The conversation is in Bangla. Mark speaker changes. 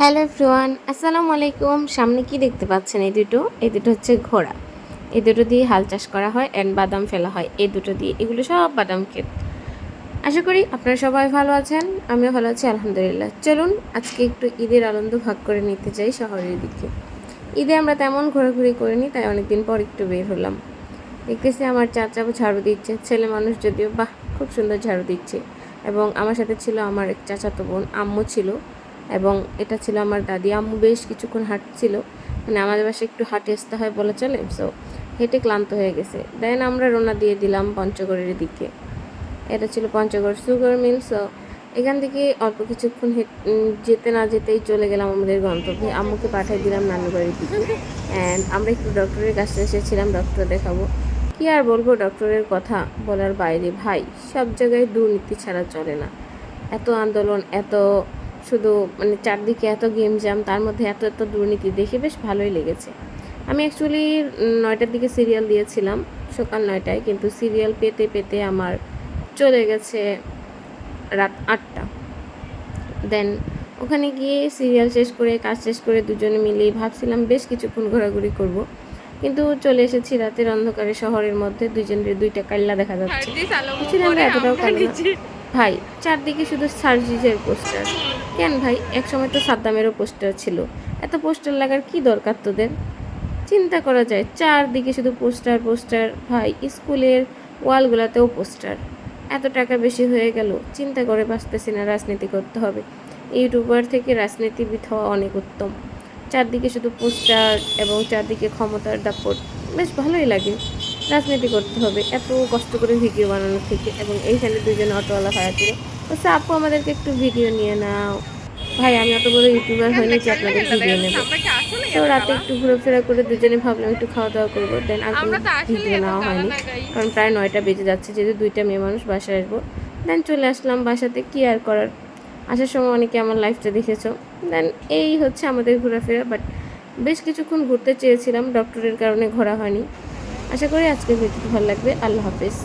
Speaker 1: হ্যালো এভরিওয়ান, আসসালামু আলাইকুম। সামনে কি দেখতে পাচ্ছেন? এই দুটো এই দুটো হচ্ছে ঘোড়া। এই দুটো দিয়ে হাল চাষ করা হয় অ্যান্ড বাদাম ফেলা হয়। এই দুটো দিয়ে, এগুলো সব বাদাম ক্ষেত। আশা করি আপনারা সবাই ভালো আছেন, আমিও ভালো আছি, আলহামদুলিল্লাহ। চলুন, আজকে একটু ঈদের আনন্দ ভাগ করে নিতে চাই শহরের দিকে। ঈদে আমরা তেমন ঘোরাঘুরি করিনি, তাই অনেকদিন পর একটু বের হলাম। দেখতেছি আমার চাচা ঝাড়ু দিচ্ছে, ছেলে মানুষ যদিও, বাহ, খুব সুন্দর ঝাড়ু দিচ্ছে। এবং আমার সাথে ছিল আমার এক চাচাতো বোন, আম্মু ছিল। এবং এটা ছিল আমার দাদি। আম্মু বেশ কিছুক্ষণ হাঁটছিল। মানে আমাদের বাসায় একটু হাঁটে আসতে হয় বলে চলে সো হেঁটে ক্লান্ত হয়ে গেছে। দেন আমরা রোনা দিয়ে দিলাম পঞ্চগড়ের দিকে। এটা ছিল পঞ্চগড় সুগার মিল সো এখান থেকে অল্প কিছুক্ষণ যেতে না যেতেই চলে গেলাম আমাদের গন্তব্যে। আম্মুকে পাঠিয়ে দিলাম নানু বাড়ির দিকে। অ্যান্ড আমরা একটু ডক্টরের কাছে এসেছিলাম ডক্টর দেখাবো। কি আর বলব ডক্টরের কথা বলার বাইরে, ভাই, সব জায়গায় দুর্নীতি ছাড়া চলে না। এত আন্দোলন, এত শুধু মানে চারদিকে এত গেম জ্যাম তার মধ্যে এত এত দুর্নীতি দেখে বেশ ভালোই লেগেছে। আমি অ্যাকচুয়ালি নয়টার দিকে সিরিয়াল দিয়েছিলাম সকাল নয়টায় কিন্তু সিরিয়াল পেতে পেতে আমার চলে গেছে রাত আটটা। দেন ওখানে গিয়ে সিরিয়াল শেষ করে কাজ শেষ করে দুজনে মিলেই ভাবছিলাম বেশ কিছুক্ষণ ঘোরাঘুরি করব। কিন্তু চলে এসেছি রাতের অন্ধকারে শহরের মধ্যে দুজনের দুইটা কাল্লা দেখা যাচ্ছে। এতটাও ভাই চারদিকে শুধু সার্জিজের পোস্টার কেন ভাই? এক সময় তো সাদ্দামেরও পোস্টার ছিল। এত পোস্টার লাগার কি দরকার তোদের? চিন্তা করা যায়, চারদিকে শুধু পোস্টার পোস্টার। ভাই, স্কুলের ওয়ালগুলোতেও পোস্টার। এত টাকা বেশি হয়ে গেল, চিন্তা করে বাঁচতেছি না, রাজনীতি করতে হবে। ইউটিউবার থেকে রাজনীতিবিদ হওয়া অনেক উত্তম। চারদিকে শুধু পোস্টার এবং চারদিকে ক্ষমতার দাপট, বেশ ভালোই লাগে। রাজনীতি করতে হবে, এত কষ্ট করে ভিডিও বানানোর থেকে। এবং এইখানে দুজন অটোওয়ালা ভাইয়া ছিল বলছে আপু আমাদেরকে একটু ভিডিও নিয়ে নাও। ভাই আমি অত বড় ইউটিউবার হইনি যে আপনাদের ভিডিও নেব। তো রাতে একটু ঘোরাফেরা করে দুজনে ভাবলাম একটু খাওয়া দাওয়া করব দেন আর কোনো ভিডিও নেওয়া হয়নি। কারণ প্রায় নয়টা বেজে যাচ্ছে যেহেতু দুইটা মেয়ে মানুষ বাসায় আসব। দেন চলে আসলাম বাসাতে কি আর করার? আসার সময় অনেকে আমার লাইফটা দেখেছ। দেন এই হচ্ছে আমাদের ঘোরাফেরা বাট বেশ কিছুক্ষণ ঘুরতে চেয়েছিলাম ডক্টরের কারণে ঘোরা হয়নি। আশা করি আজকের ভিডিওটি ভালো লাগবে। আল্লাহ হাফেজ।